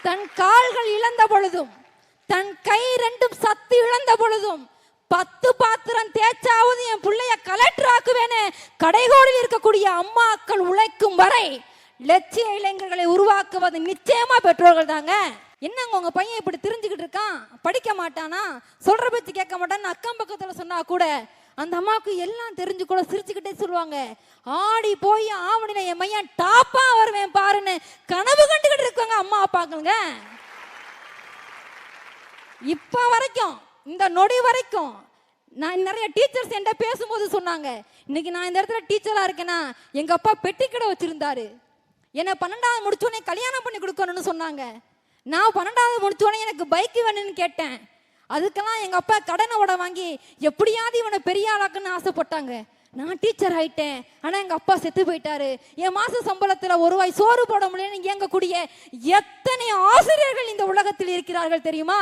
தன் கால்கள் இழந்த பொழுதும் தன் கை ரெண்டும் சத்து இழந்த பொழுதும் பத்து பாத்திரம் தேய்ச்சாவது என் பிள்ளைய கலெக்டர் ஆக்குவேன்னு கடைகோடில் இருக்கக்கூடிய அம்மாக்கள் உழைக்கும் வரை லட்சிய இளைஞர்களை உருவாக்குவது நிச்சயமா பெற்றோர்கள் தாங்க. என்னங்க உங்க பையன் இப்படி தெரிஞ்சுக்கிட்டு இருக்கான்? படிக்க மாட்டானா? சொல்ற பேச்சு கேட்க மாட்டான்னு அக்கம் பக்கத்துல சொன்னா கூட அந்த அம்மாவுக்கு எல்லாம் தெரிஞ்சு கூட சிரிச்சுக்கிட்டே சொல்லுவாங்க. ஆடி போய் ஆவணில என் மையன் டாப்பா வருவேன் பாருன்னு கனவு கண்டுகிட்டு இருக்காங்க பார்க்கணுங்க. இப்போ வரைக்கும் இந்த நொடி வரைக்கும் நான் நிறைய டீச்சர்ஸ் என்கிட்ட பேசும்போது சொன்னாங்க இன்னைக்கு நான் இந்த இடத்துல டீச்சரா இருக்கேன்னா எங்க அப்பா பெட்டி கடை வச்சிருந்தாரு. என்னை பன்னெண்டாவது முடிச்சோடனே கல்யாணம் பண்ணி கொடுக்கணும்னு சொன்னாங்க. நான் பன்னெண்டாவது முடிச்சோடனே எனக்கு பைக் வேணும்னு கேட்டேன். அதுக்கெல்லாம் எங்க அப்பா கடனை உட வாங்கி எப்படியாவது இவனை பெரிய ஆளாக்குன்னு ஆசைப்பட்டாங்க. நான் டீச்சர் ஆயிட்டேன். ஆனா எங்க அப்பா செத்து போயிட்டாரு. என் மாச சம்பளத்துல ஒரு வாய் சோறு போட முடியலன்னு இயங்கக்கூடிய எத்தனை ஆசிரியர்கள் இந்த உலகத்தில் இருக்கிறார்கள் தெரியுமா?